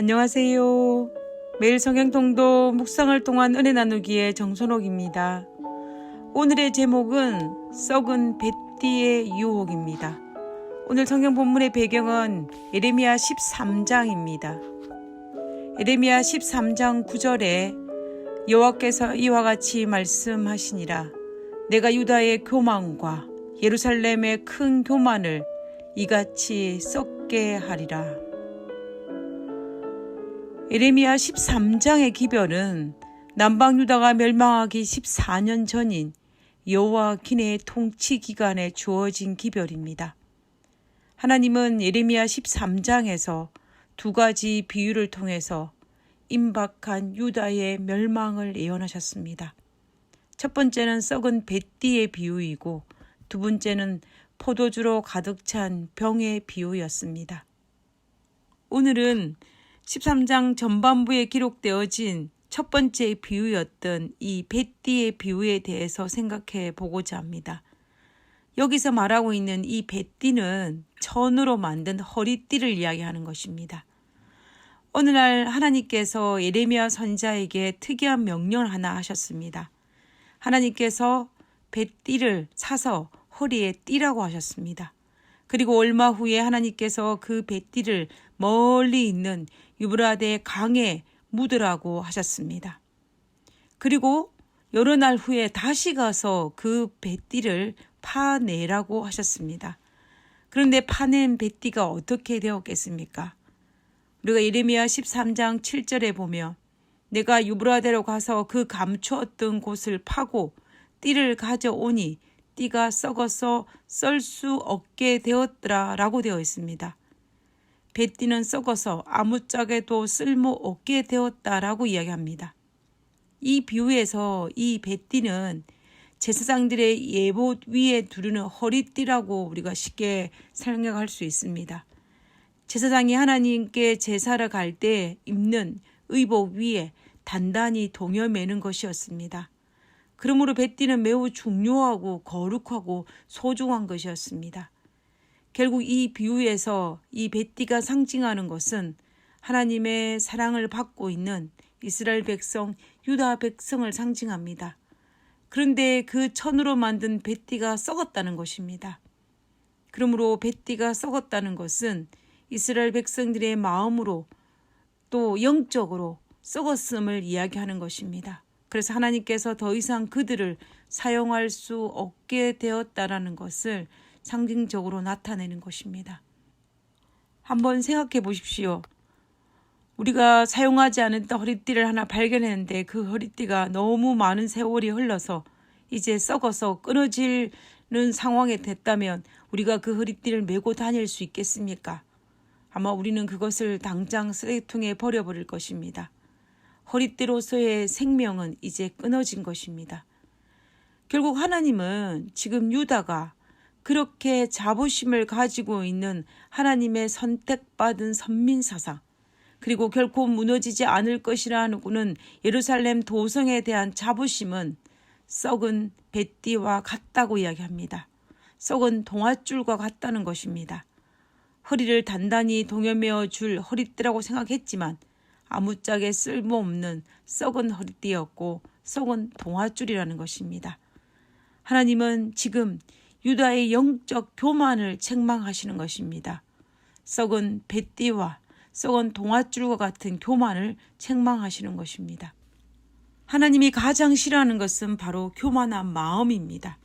안녕하세요. 매일 성경통도 묵상을 통한 은혜 나누기의 정선옥입니다. 오늘의 제목은 썩은 뱃띠의 유혹입니다. 오늘 성경 본문의 배경은 예레미야 13장입니다. 예레미야 13장 9절에 여호와께서 이와 같이 말씀하시니라 내가 유다의 교만과 예루살렘의 큰 교만을 이같이 썩게 하리라. 에레미야 13장의 기별은 남방 유다가 멸망하기 14년 전인 여호와 기네의 통치 기간에 주어진 기별입니다. 하나님은 예레미야 13장에서 두 가지 비유를 통해서 임박한 유다의 멸망을 예언하셨습니다. 첫 번째는 썩은 뱃띠의 비유이고 두 번째는 포도주로 가득 찬 병의 비유였습니다. 오늘은 13장 전반부에 기록되어진 첫 번째 비유였던 이 뱃띠의 비유에 대해서 생각해 보고자 합니다. 여기서 말하고 있는 이 뱃띠는 천으로 만든 허리띠를 이야기하는 것입니다. 어느 날 하나님께서 예레미야 선자에게 특이한 명령을 하나 하셨습니다. 하나님께서 뱃띠를 사서 허리에 띠라고 하셨습니다. 그리고 얼마 후에 하나님께서 그 뱃띠를 멀리 있는 유브라데 강에 묻으라고 하셨습니다. 그리고 여러 날 후에 다시 가서 그 뱃띠를 파내라고 하셨습니다. 그런데 파낸 뱃띠가 어떻게 되었겠습니까? 우리가 예레미야 13장 7절에 보면 내가 유브라데로 가서 그 감추었던 곳을 파고 띠를 가져오니 띠가 썩어서 썰 수 없게 되었더라 라고 되어 있습니다. 뱃띠는 썩어서 아무짝에도 쓸모 없게 되었다 라고 이야기합니다. 이 비유에서 이 뱃띠는 제사장들의 예봇 위에 두르는 허리띠라고 우리가 쉽게 설명할 수 있습니다. 제사장이 하나님께 제사를 갈 때 입는 의복 위에 단단히 동여매는 것이었습니다. 그러므로 뱃띠는 매우 중요하고 거룩하고 소중한 것이었습니다. 결국 이 비유에서 이 뱃띠가 상징하는 것은 하나님의 사랑을 받고 있는 이스라엘 백성, 유다 백성을 상징합니다. 그런데 그 천으로 만든 뱃띠가 썩었다는 것입니다. 그러므로 뱃띠가 썩었다는 것은 이스라엘 백성들의 마음으로 또 영적으로 썩었음을 이야기하는 것입니다. 그래서 하나님께서 더 이상 그들을 사용할 수 없게 되었다라는 것을 상징적으로 나타내는 것입니다. 한번 생각해 보십시오. 우리가 사용하지 않았던 허리띠를 하나 발견했는데 그 허리띠가 너무 많은 세월이 흘러서 이제 썩어서 끊어지는 상황에 됐다면 우리가 그 허리띠를 메고 다닐 수 있겠습니까? 아마 우리는 그것을 당장 쓰레기통에 버려버릴 것입니다. 허리띠로서의 생명은 이제 끊어진 것입니다. 결국 하나님은 지금 유다가 그렇게 자부심을 가지고 있는 하나님의 선택받은 선민 사상, 그리고 결코 무너지지 않을 것이라는 예루살렘 도성에 대한 자부심은 썩은 뱃띠와 같다고 이야기합니다. 썩은 동아줄과 같다는 것입니다. 허리를 단단히 동여매어 줄 허리띠라고 생각했지만 아무짝에 쓸모없는 썩은 허리띠였고 썩은 동아줄이라는 것입니다. 하나님은 지금 유다의 영적 교만을 책망하시는 것입니다. 썩은 뱃띠와 썩은 동아줄과 같은 교만을 책망하시는 것입니다. 하나님이 가장 싫어하는 것은 바로 교만한 마음입니다.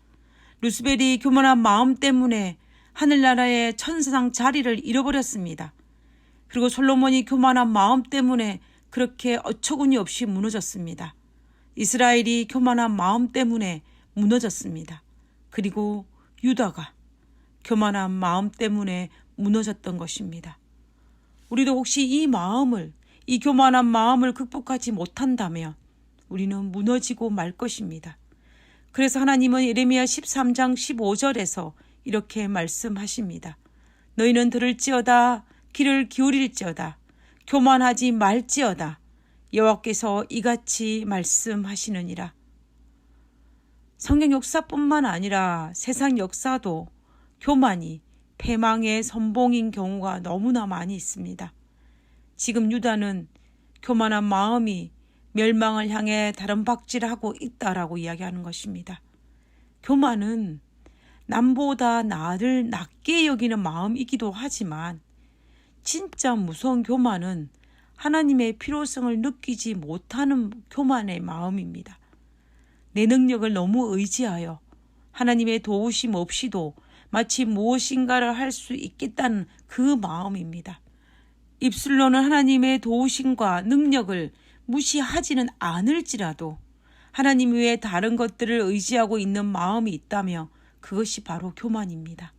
루스벨이 교만한 마음 때문에 하늘나라의 천사상 자리를 잃어버렸습니다. 그리고 솔로몬이 교만한 마음 때문에 그렇게 어처구니 없이 무너졌습니다. 이스라엘이 교만한 마음 때문에 무너졌습니다. 그리고 유다가 교만한 마음 때문에 무너졌던 것입니다. 우리도 혹시 이 마음을, 이 교만한 마음을 극복하지 못한다면 우리는 무너지고 말 것입니다. 그래서 하나님은 예레미야 13장 15절에서 이렇게 말씀하십니다. 너희는 들을지어다 귀를 기울일지어다 교만하지 말지어다 여호와께서 이같이 말씀하시느니라. 성경 역사뿐만 아니라 세상 역사도 교만이 패망의 선봉인 경우가 너무나 많이 있습니다. 지금 유다는 교만한 마음이 멸망을 향해 다른 박질하고 있다라고 이야기하는 것입니다. 교만은 남보다 나를 낮게 여기는 마음이기도 하지만 진짜 무서운 교만은 하나님의 필요성을 느끼지 못하는 교만의 마음입니다. 내 능력을 너무 의지하여 하나님의 도우심 없이도 마치 무엇인가를 할 수 있겠다는 그 마음입니다. 입술로는 하나님의 도우심과 능력을 무시하지는 않을지라도 하나님 외에 다른 것들을 의지하고 있는 마음이 있다며 그것이 바로 교만입니다.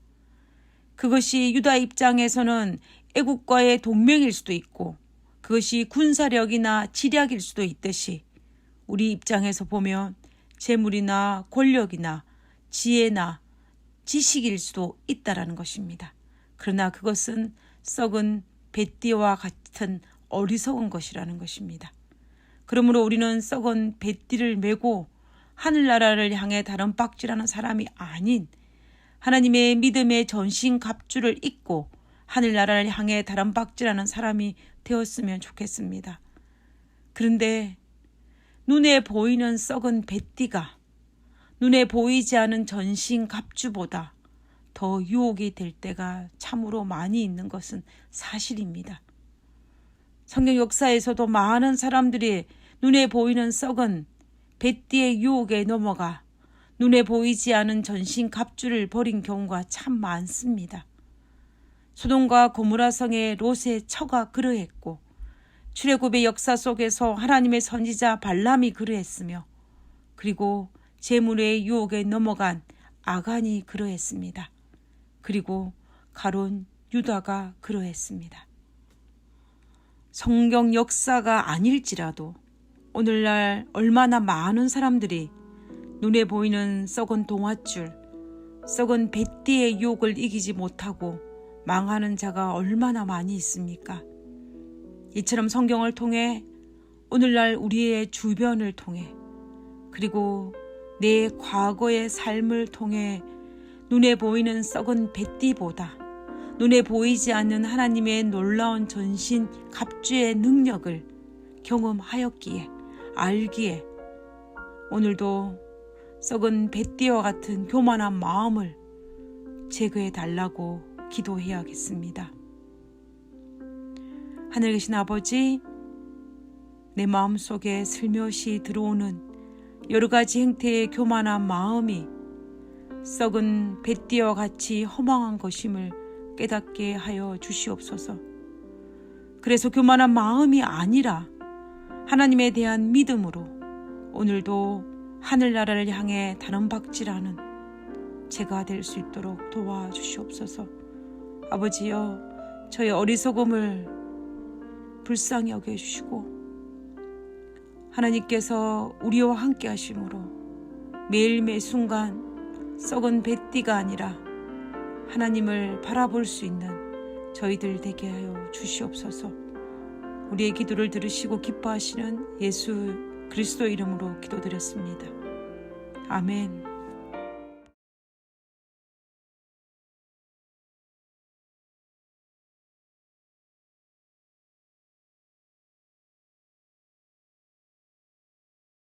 그것이 유다 입장에서는 애국과의 동맹일 수도 있고 그것이 군사력이나 지략일 수도 있듯이 우리 입장에서 보면 재물이나 권력이나 지혜나 지식일 수도 있다라는 것입니다. 그러나 그것은 썩은 뱃띠와 같은 어리석은 것이라는 것입니다. 그러므로 우리는 썩은 뱃띠를 메고 하늘나라를 향해 다른 빡질하는 사람이 아닌 하나님의 믿음의 전신 갑주를 입고 하늘나라를 향해 다른 빡질하는 사람이 되었으면 좋겠습니다. 그런데 눈에 보이는 썩은 뱃띠가 눈에 보이지 않은 전신 갑주보다 더 유혹이 될 때가 참으로 많이 있는 것은 사실입니다. 성경 역사에서도 많은 사람들이 눈에 보이는 썩은 뱃띠의 유혹에 넘어가 눈에 보이지 않은 전신 갑주를 버린 경우가 참 많습니다. 소돔과 고무라 성의 롯의 처가 그러했고 출애굽의 역사 속에서 하나님의 선지자 발람이 그러했으며 그리고 재물의 유혹에 넘어간 아간이 그러했습니다. 그리고 가론 유다가 그러했습니다. 성경 역사가 아닐지라도 오늘날 얼마나 많은 사람들이 눈에 보이는 썩은 동화줄, 썩은 뱃띠의 유혹을 이기지 못하고 망하는 자가 얼마나 많이 있습니까? 이처럼 성경을 통해 오늘날 우리의 주변을 통해 그리고 내 과거의 삶을 통해 눈에 보이는 썩은 뱃띠보다 눈에 보이지 않는 하나님의 놀라운 전신 갑주의 능력을 경험하였기에 알기에 오늘도 썩은 뱃띠와 같은 교만한 마음을 제거해 달라고 기도해야겠습니다. 하늘 계신 아버지, 내 마음 속에 슬며시 들어오는 여러 가지 행태의 교만한 마음이 썩은 뱃띠와 같이 허망한 것임을 깨닫게 하여 주시옵소서. 그래서 교만한 마음이 아니라 하나님에 대한 믿음으로 오늘도 하늘나라를 향해 다른 박질하는 제가 될 수 있도록 도와주시옵소서. 아버지여, 저의 어리석음을 불쌍히 여겨주시고 하나님께서 우리와 함께 하심으로 매일 매 순간 썩은 뱃띠가 아니라 하나님을 바라볼 수 있는 저희들 되게 하여 주시옵소서. 우리의 기도를 들으시고 기뻐하시는 예수 그리스도 이름으로 기도드렸습니다. 아멘.